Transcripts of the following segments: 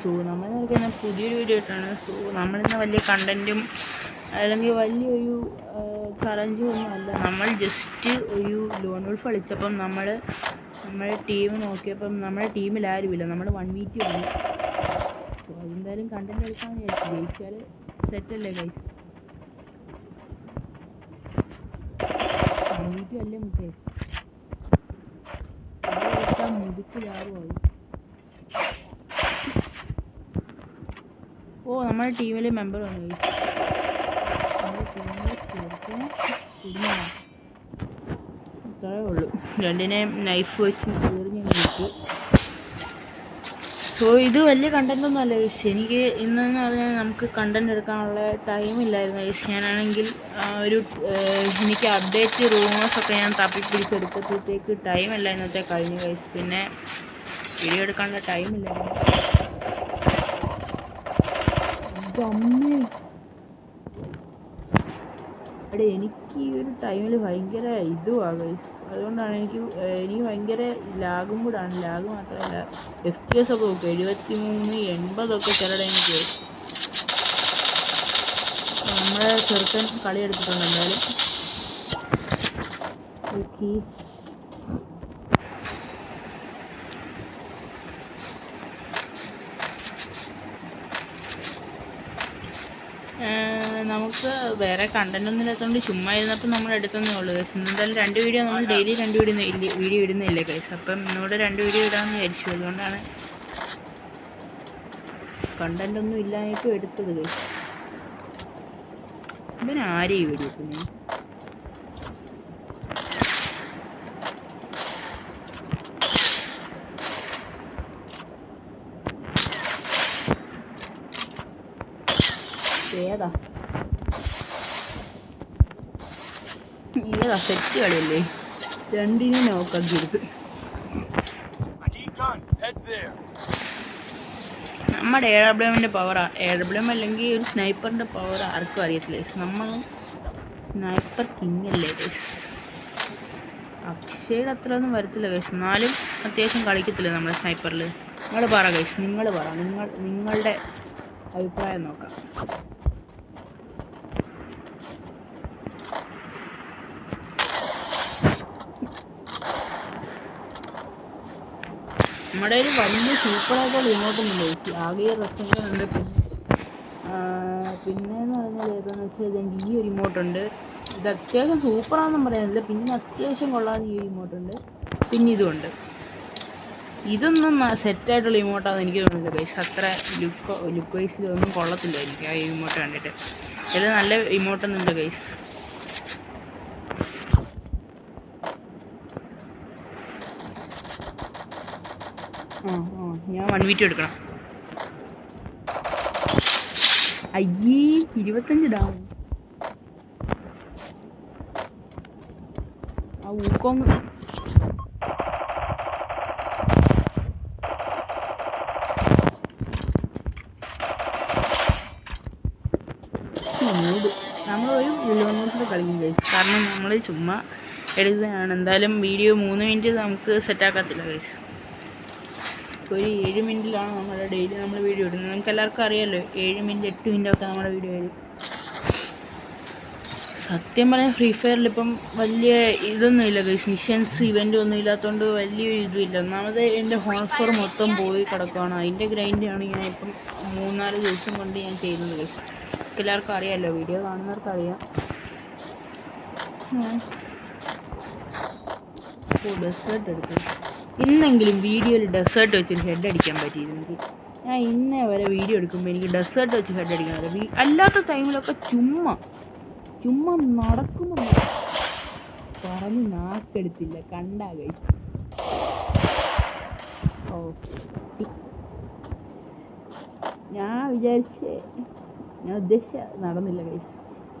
So നമ്മൾ നോക്കുന്ന പുതിയൊരു വീഡിയോ ഇട്ടാണ്. സോ നമ്മളിന്ന് വലിയ കണ്ടന്റും അല്ലെങ്കിൽ വലിയൊരു ചലഞ്ചും ഒന്നും അല്ല. നമ്മൾ ജസ്റ്റ് ഒരു ലോൺ വോൾഫ് കളിച്ചപ്പം നമ്മൾ നമ്മുടെ ടീം നോക്കിയപ്പം നമ്മുടെ ടീമിൽ ആരുമില്ല നമ്മൾ വൺ വീക്ക് വന്നു സോ അതെന്തായാലും കണ്ടന്റ് എടുക്കാമെന്ന് വിചാരിച്ചു. ജയിച്ചാൽ സെറ്റല്ലേ ഗൈസ് വൺ വീക്ക് അല്ലേ മുട്ടേ മുതുക്ക് ഓ നമ്മുടെ ടീമിലെ മെമ്പർ വന്നു. ഉള്ളൂ. രണ്ടിനെ നൈഫ് വെച്ച് സോ ഇത് വലിയ കണ്ടന്റ് ഒന്നും അല്ല guys. എനിക്ക് ഇന്നെന്ന് പറഞ്ഞാൽ നമുക്ക് കണ്ടന്റ് എടുക്കാനുള്ള ടൈം ഇല്ലായിരുന്നു guys. ഞാനാണെങ്കിൽ ഒരു എനിക്ക് അപ്ഡേറ്റ് റൂമേഴ്സ് ഒക്കെ ഞാൻ തപ്പി പിടിച്ചെടുത്തപ്പോഴത്തേക്ക് ടൈം ഇല്ല ഇന്നത്തെ കഴിഞ്ഞു കഴിച്ചു പിന്നെ വീഡിയോ എടുക്കാനുള്ള ടൈം ഇല്ലായിരുന്നു. അമ്മേ. അവിടെ എനിക്ക് ഈ ഒരു ടൈമിൽ ഭയങ്കര ഇതുവാ ഗൈസ് അതുകൊണ്ടാണ് എനിക്ക് എനിക്ക് ഭയങ്കര ലാഗും കൂടാണ് ലാഗ് മാത്രമല്ല എഫ് പി എസ് ഒക്കെ നോക്കും. എഴുപത്തി മൂന്ന് എൺപതൊക്കെ ചില ടൈമിൽ നമ്മളെ ചെറുക്കൻ കളി എടുത്തിട്ടുണ്ട് എന്തായാലും. ഓക്കെ നമുക്ക് വേറെ കണ്ടന്റ് ഒന്നും ഇല്ലാത്തതുകൊണ്ട് ചുമ്മാ ഇരുന്നപ്പോൾ നമ്മൾ എടുത്തതേ ഉള്ളൂ ഗൈസ് എന്തായാലും രണ്ട് വീഡിയോ നമ്മൾ ഡെയിലി രണ്ട് വീഡിയോ ഇല്ല വീഡിയോ ഇടുന്നില്ലേ ഗൈസ് അപ്പം ഇന്നോട് രണ്ട് വീഡിയോ ഇടാമെന്ന് വിചാരിച്ചു. അതുകൊണ്ടാണ് കണ്ടന്റ് ഒന്നും ഇല്ലായിട്ടും എടുത്തത് ഗൈസ് ഇവൻ ആരെയും വീഡിയോ പിന്നെ ഏതാ? ഏതാ സെറ്റ് കളിയല്ലേ രണ്ടിനും നോക്കാക്കി. നമ്മുടെ എ ഡബ്ല്യു എമ്മിന്റെ പവറാ എ ഡബ്ല്യു അല്ലെങ്കിൽ ഒരു സ്നൈപ്പറിന്റെ പവർ ആർക്കും അറിയത്തില്ല. നമ്മൾ സ്നൈപ്പർ കിങ് അല്ലേ ഗൈസ് അക്ഷയുടെ അത്ര ഒന്നും വരത്തില്ല ഗൈസ് എന്നാലും അത്യാവശ്യം കളിക്കത്തില്ല നമ്മുടെ സ്നൈപ്പറിൽ നിങ്ങൾ പറ ഗൈസ് നിങ്ങൾ പറ. നിങ്ങൾ നിങ്ങളുടെ അഭിപ്രായം നോക്കാം. നമ്മുടെ ഒരു വലിയ സൂപ്പറായിട്ടുള്ള ഇമോട്ടൊന്നും ഗൈസ് ആകെ റെസ്റ്റോറന്റ് ഉണ്ട് പിന്നെ എന്ന് പറഞ്ഞാൽ ഏതാണെന്ന് വെച്ചാൽ ഇതെങ്കിൽ ഈ ഒരു ഇമോട്ടുണ്ട് ഇത് അത്യാവശ്യം സൂപ്പറാണെന്നും പറയാനില്ല. പിന്നെ അത്യാവശ്യം കൊള്ളാതെ ഈ ഒരു ഇമോട്ടുണ്ട് പിന്നെ ഇതുമുണ്ട് ഇതൊന്നും സെറ്റായിട്ടുള്ള ഇമോട്ടാന്ന് എനിക്ക് തോന്നുന്നില്ല ഗൈസ് അത്ര ലുക്ക് ലുക്ക് വൈസിലൊന്നും കൊള്ളത്തില്ലായിരിക്കും ആ ഇമോട്ട് കണ്ടിട്ട്. ഇത് നല്ല ഇമോട്ടൊന്നുമില്ല ഗൈസ് ആ ആ ഞാൻ വൺ വീറ്റ് എടുക്കണം. അയ്യേ ഇരുപത്തഞ്ച് ഡാം. ആ ഊക്കോങ്. നമ്മളൊരു വിലോമോട്ടിൽ കളിക്കും കാരണം നമ്മൾ ചുമ്മാ എടുത്തതാണ് എന്തായാലും വീഡിയോ മൂന്ന് മിനിറ്റ് നമുക്ക് സെറ്റാക്കത്തില്ല ഗൈസ് ഒരു ഏഴ് മിനിറ്റിലാണ് നമ്മുടെ ഡെയിലി നമ്മൾ വീഡിയോ ഇടുന്നത്. നമുക്ക് എല്ലാവർക്കും അറിയാമല്ലോ ഏഴ് മിനിറ്റ് എട്ട് മിനിറ്റ് ഒക്കെ നമ്മുടെ വീഡിയോ വരും സത്യം പറയാൻ ഫ്രീ ഫയറിൽ ഇപ്പം വലിയ ഇതൊന്നും ഇല്ല ഗൈസ് മിഷൻസ് ഇവന്റ് ഒന്നും ഇല്ലാത്തതുകൊണ്ട് വലിയൊരു ഇതുമില്ല. ഒന്നാമത് എന്റെ ഹോൺ സ്കോർ മൊത്തം പോയി കിടക്കുകയാണ് അതിന്റെ ഗ്രൈൻഡാണ് ഞാൻ ഇപ്പം മൂന്നാൽ ദിവസം കൊണ്ട് ഞാൻ ചെയ്യുന്നത് ഗൈസ് എല്ലാവർക്കും അറിയാമല്ലോ വീഡിയോ കാണുന്നവർക്ക് അറിയാം. ബസ് എടുത്തു. ഇന്നെങ്കിലും വീഡിയോയിൽ ഡെസേർട്ട് വെച്ചൊരു ഹെഡ് അടിക്കാൻ പറ്റിയിരുന്നെങ്കിൽ. ഞാൻ ഇന്നേ വരെ വീഡിയോ എടുക്കുമ്പോൾ എനിക്ക് ഡെസേർട്ട് വെച്ച് ഹെഡ് അടിക്കാൻ അല്ലാത്ത ടൈമിലൊക്കെ ചുമ്മാ ചുമ്മാ നടക്കുന്നു. പറഞ്ഞ് നാക്കെടുത്തില്ല. കണ്ടാ കഴിച്ചു ഞാൻ വിചാരിച്ചേ ഞാൻ ഉദ്ദേശിച്ച നടന്നില്ല കൈസ്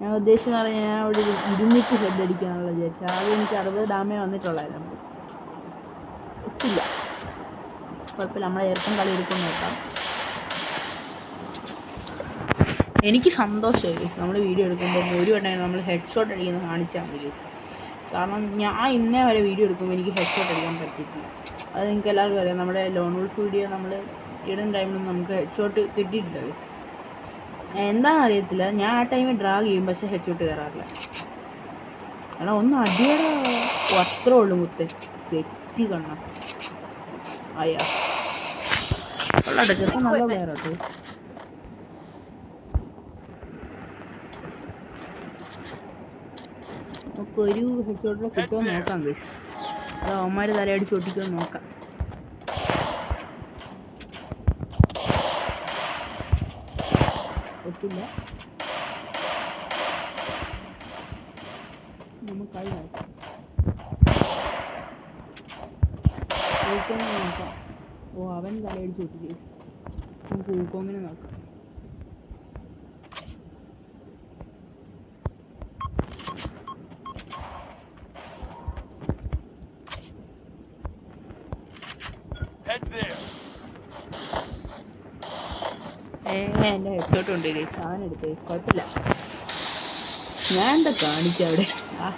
ഞാൻ ഉദ്ദേശിച്ചെന്ന് പറഞ്ഞാൽ ഞാൻ അവിടെ ഇരുന്നിട്ട് ഹെഡ് അടിക്കാന്നുള്ള വിചാരിച്ചു. ആദ്യം എനിക്ക് അറുപത് ഡാമേ വന്നിട്ടുള്ളായിരുന്നു. ഒത്തില്ല. കുഴപ്പമില്ല നമ്മളെ ഏർപ്പം കളി എടുക്കും നോക്കാം. എനിക്ക് സന്തോഷമായി നമ്മൾ വീഡിയോ എടുക്കുമ്പോൾ ഒരു വട്ടം നമ്മൾ ഹെഡ് ഷോട്ട് അടിക്കുന്നത് കാണിച്ചാൽ മതി കാരണം ഞാൻ ഇന്നേ വരെ വീഡിയോ എടുക്കുമ്പോൾ എനിക്ക് ഹെഡ് ഷോട്ട് അടിക്കാൻ പറ്റിയിട്ടില്ല. അത് നിങ്ങൾക്ക് എല്ലാവർക്കും അറിയാം. നമ്മുടെ ലോൺ വോൾഫ് വീഡിയോ നമ്മൾ ഇടുന്ന ടൈമിൽ നമുക്ക് ഹെഡ് ഷോട്ട് കിട്ടിയിട്ടില്ല ഗൈസ് എന്താണെന്ന് അറിയത്തില്ല. ഞാൻ ആ ടൈമിൽ ഡ്രാഗ് ചെയ്യും പക്ഷേ ഹെഡ് ഷോട്ട് കയറാറില്ല എടാ ഒന്ന് അടിയടാ. അത്രേ ഉള്ളൂ മുത്തേ. സെറ്റ് കണ്ണ അയ്യാ. ഉള്ള നല്ല പ്ലെയർ കേട്ടോ നമുക്ക് ഒരു ഹെഡ് ഷോട്ടിൽ കിട്ടുമോ നോക്കാം ഗൈസ് അത് അവന്മാർ തലയടിച്ച് ഒട്ടിക്കുമോ നോക്കാം. ഒത്തില്ല നമുക്കായി നോക്കാം. ഊക്കോങ്ങിനെ നോക്കാം ഓ അവൻ തലയടിച്ച് ഒട്ടിച്ചു. നമുക്ക് ഹോങ്കോങ്ങിനെ നോക്കാം. എന്റെ ഹെഡ്ഷോട്ട് ഉണ്ട് അവൻ എടുത്ത്. കുഴപ്പമില്ല. ഞാൻ എന്താ കാണിച്ചവിടെ ആ.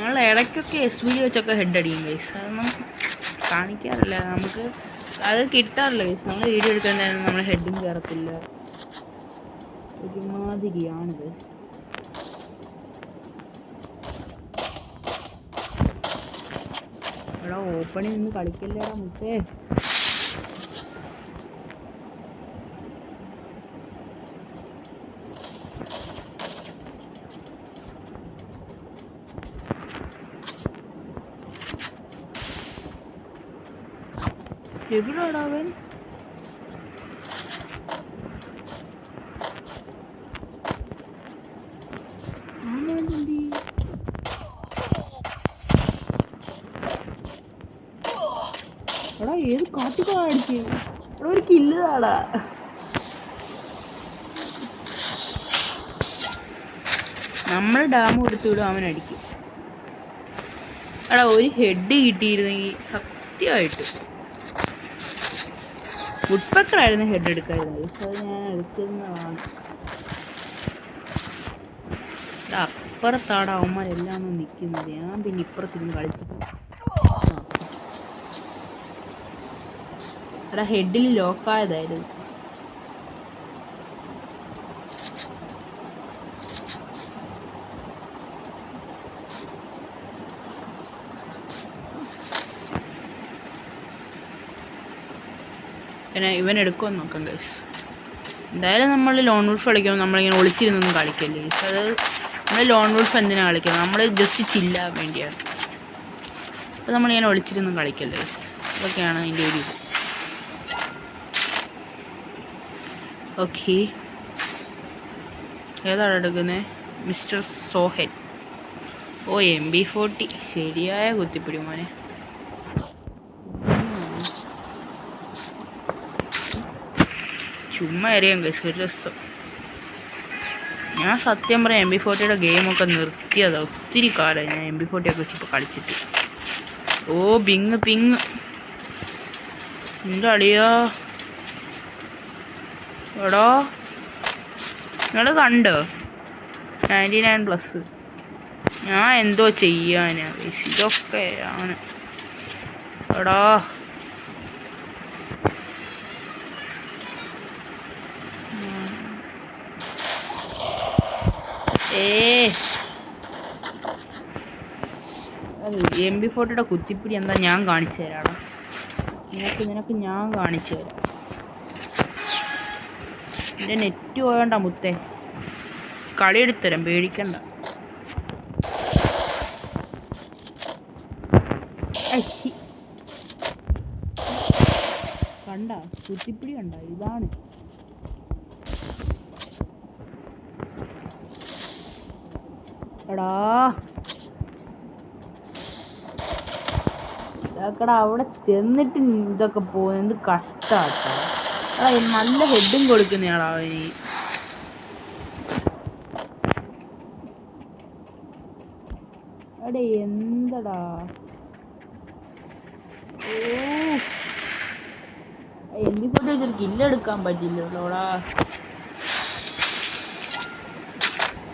നമ്മൾ ഇടയ്ക്കൊക്കെ എസ് വി വെച്ചൊക്കെ ഹെഡ് അടിക്കും ഗൈസ് അതൊന്നും കാണിക്കാറില്ല. നമുക്ക് അത് കിട്ടാറില്ല ഗൈസ് നമ്മൾ വീഡിയോ എടുക്കുന്നതിന് നമ്മൾ ഹെഡും കയറത്തില്ല ഒരുമാതിരിയാണിത് എടാ ഓപ്പണിൽ നിന്ന് കളിക്കില്ലടാ മുത്തേ. എവിടെയാടാ അവൻ? എടാ ഏത് കാട്ടിക്കോ അടിച്ച്? എടാ ഒരു കില്ല് താടാ നമ്മൾ ഡാം കൊടുത്തു വിടും അവൻ അടിക്കും. എടാ ഒരു ഹെഡ് കിട്ടിയിരുന്നെങ്കിൽ സത്യമായിട്ട്. വുഡ്പക്കറായിരുന്നു ഹെഡ് എടുക്കായിരുന്നത്. ഇപ്പോൾ ഞാൻ എടുക്കുന്നതാണ് അപ്പുറത്താണ് അവന്മാരെല്ലാം നിൽക്കുന്നത്. ഞാൻ പിന്നെ ഇപ്പുറത്തിരുന്ന് കളിച്ചിട്ട് എടാ ഹെഡിൽ ലോക്കായതായിരുന്നു പിന്നെ ഇവൻ എടുക്കുമെന്ന് നോക്കാം ഗൈസ് എന്തായാലും നമ്മൾ ലോൺ വുൾഫ് കളിക്കുമ്പോൾ നമ്മളിങ്ങനെ ഒളിച്ചിരുന്നൊന്നും കളിക്കല്ലേ ഗൈസ് അത് നമ്മൾ ലോൺ വുൾഫ് എന്തിനാണ് കളിക്കുന്നത്? നമ്മൾ ജസ്റ്റ് ചില്ലാൻ വേണ്ടിയാണ്. അപ്പോൾ നമ്മളിങ്ങനെ ഒളിച്ചിരുന്നും കളിക്കല്ലേ ഗൈസ് ഇതൊക്കെയാണ് അതിന്റെ ഒരു ഇത്. ഓക്കെ ഏതാണ് എടുക്കുന്നത് മിസ്റ്റർ സോഹൻ. ഓ എം ബി ഫോർട്ടി ശരിയായ കുത്തിപ്പിടി മോനെ. ചുമ്മാ അറിയാം ഗൈസ് ഒരു രസം. ഞാൻ സത്യം പറയാം എം ബി ഫോർട്ടിയുടെ ഗെയിമൊക്കെ നിർത്തിയതാണ് ഒത്തിരി കാലമായി ഞാൻ എം ബി ഫോർട്ടിയൊക്കെ വെച്ച് ഇപ്പോൾ കളിച്ചിട്ട്. ഓ പിങ് പിങ് എന്താ അളിയാ എടോ. നിങ്ങൾ കണ്ടോ? നയന്റി നയൻ പ്ലസ് ഞാൻ എന്തോ ചെയ്യാനാ. ഇതൊക്കെ ഇതൊക്കെയാണ്. എടാ. എം ബി ഫോർട്ടിയുടെ കുത്തിപ്പിടി എന്താ ഞാൻ കാണിച്ചു തരാടാ. നിനക്ക് നിനക്ക് ഞാൻ കാണിച്ചു തരാം. എന്റെ നെറ്റ് പോയണ്ട മുത്തേ. കളിയെടുത്തരാം പേടിക്കണ്ട. കണ്ട കുത്തിപ്പിടി കണ്ട ഇതാണ്. എടാ. ഇതാക്കടാ അവിടെ ചെന്നിട്ട് ഇതൊക്കെ പോകുന്നത് എന്ത് കഷ്ടാട്ടോ. എടാ നല്ല ഹെഡും കൊടുക്കുന്നയാടാ അവന്. എടേ എന്തടാ? ഓ. എല്ലി പോയിട്ട് വെച്ചൊരു കില്ലെടുക്കാൻ പറ്റില്ലല്ലോടാ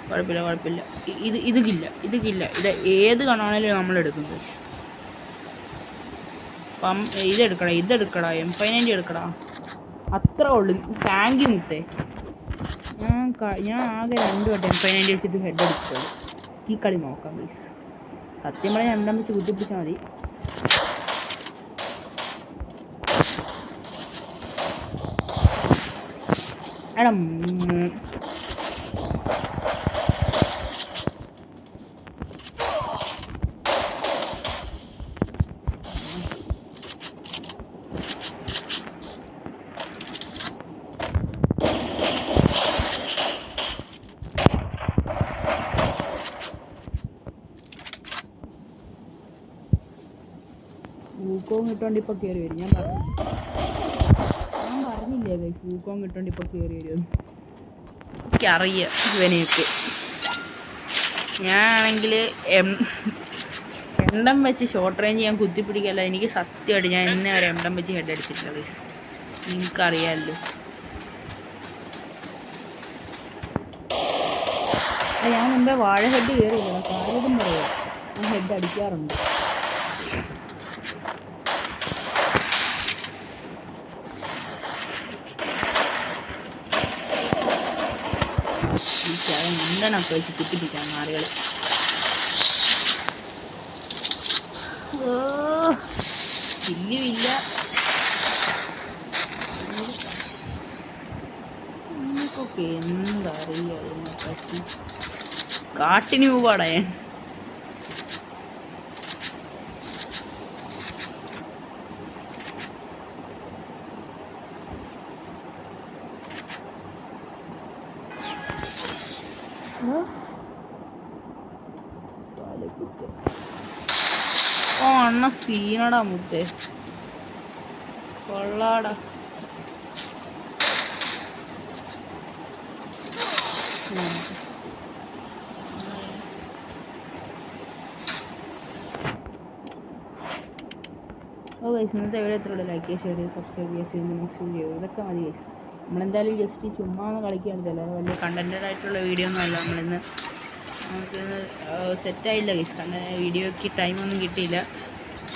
കുഴപ്പമില്ല കുഴപ്പമില്ല. ഇത് ഇതുകില്ല ഇതുകില്ല ഇത് ഏത് കണ്ണാണേലും നമ്മൾ എടുക്കുന്നത്. അപ്പം ഇതെടുക്കടാ ഇതെടുക്കടാ എം ഫൈവ് നയന്റി എടുക്കടാ. അത്ര ഉള്ളു. താങ്ക് യു മുത്തേ ഞാൻ ഞാൻ ആകെ രണ്ട് വട്ടം എം ഫൈവ് നയന്റി വെച്ചിട്ട് ഹെഡ് അടിച്ചോളൂ ഈ കളി നോക്കാം പ്ലീസ് സത്യം പറഞ്ഞാൽ രണ്ടാം വെച്ച് കുത്തിപ്പിടിച്ചാൽ മതി. എടാ കിട്ടോണ്ട് ഇപ്പൊ കയറി വരും. ഞാൻ പറഞ്ഞു. ഞാൻ പറഞ്ഞില്ലേ ഗൈസ് ഊക്കവും കിട്ടോണ്ട് ഇപ്പൊ കയറി വരും എനിക്കറിയാം ഇവനെയൊക്കെ. ഞാനാണെങ്കിൽ എം എണ്ണം വെച്ച് ഷോർട്ട് റേഞ്ച് ഞാൻ കുത്തിപ്പിടിക്കല്ല. എനിക്ക് സത്യമായിട്ട് ഞാൻ ഇന്നേ വരെ എണ്ണം വെച്ച് ഹെഡ് അടിച്ചിട്ടില്ല ഗൈസ് നിങ്ങൾക്കറിയാമല്ലോ ഞാൻ മുമ്പേ വാഴ ഹെഡ് കയറിയില്ല കാര്യം പറയാം? ഞാൻ ഹെഡ് അടിക്കാറുണ്ട്. അത് മുണ്ടനൊക്കെ വെച്ച് കുത്തിപ്പിടിക്കാൻ മാറികൾ. ഇല്ലുമില്ല നിനക്കൊക്കെ എന്താ അറിയാ ഇതിനെപ്പറ്റി കാട്ടിന് പോവാടാ ഞാൻ. ഓ അണ്ണ സീനടാ മുത്തേ. കൊള്ളാടാ. ഓ ഗൈസ് ഇന്നത്തെ വീഡിയോ എത്ര ലൈക്ക് ചെയ്യുക ഷെയർ ചെയ്യുക സബ്സ്ക്രൈബ് ചെയ്യുക ഇതൊക്കെ മതി ഗൈസ് നമ്മളെന്തായാലും ജസ്റ്റ് ചുമ്മാ ഒന്ന് കളിക്കുകയാണ് വലിയ കണ്ടന്റഡ് ആയിട്ടുള്ള വീഡിയോ ഒന്നും അല്ല. നമ്മളിന്ന് നമുക്കിന്ന് സെറ്റായില്ല ഗൈസ് അങ്ങനെ വീഡിയോയ്ക്ക് ടൈമൊന്നും കിട്ടിയില്ല.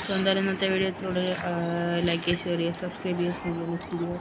സോ എന്തായാലും ഇന്നത്തെ വീഡിയോ ഇത്രയോട് ലൈക്ക് ചെയ്യുക ഷെയർ ചെയ്യുക സബ്സ്ക്രൈബ് ചെയ്യുക വീഡിയോ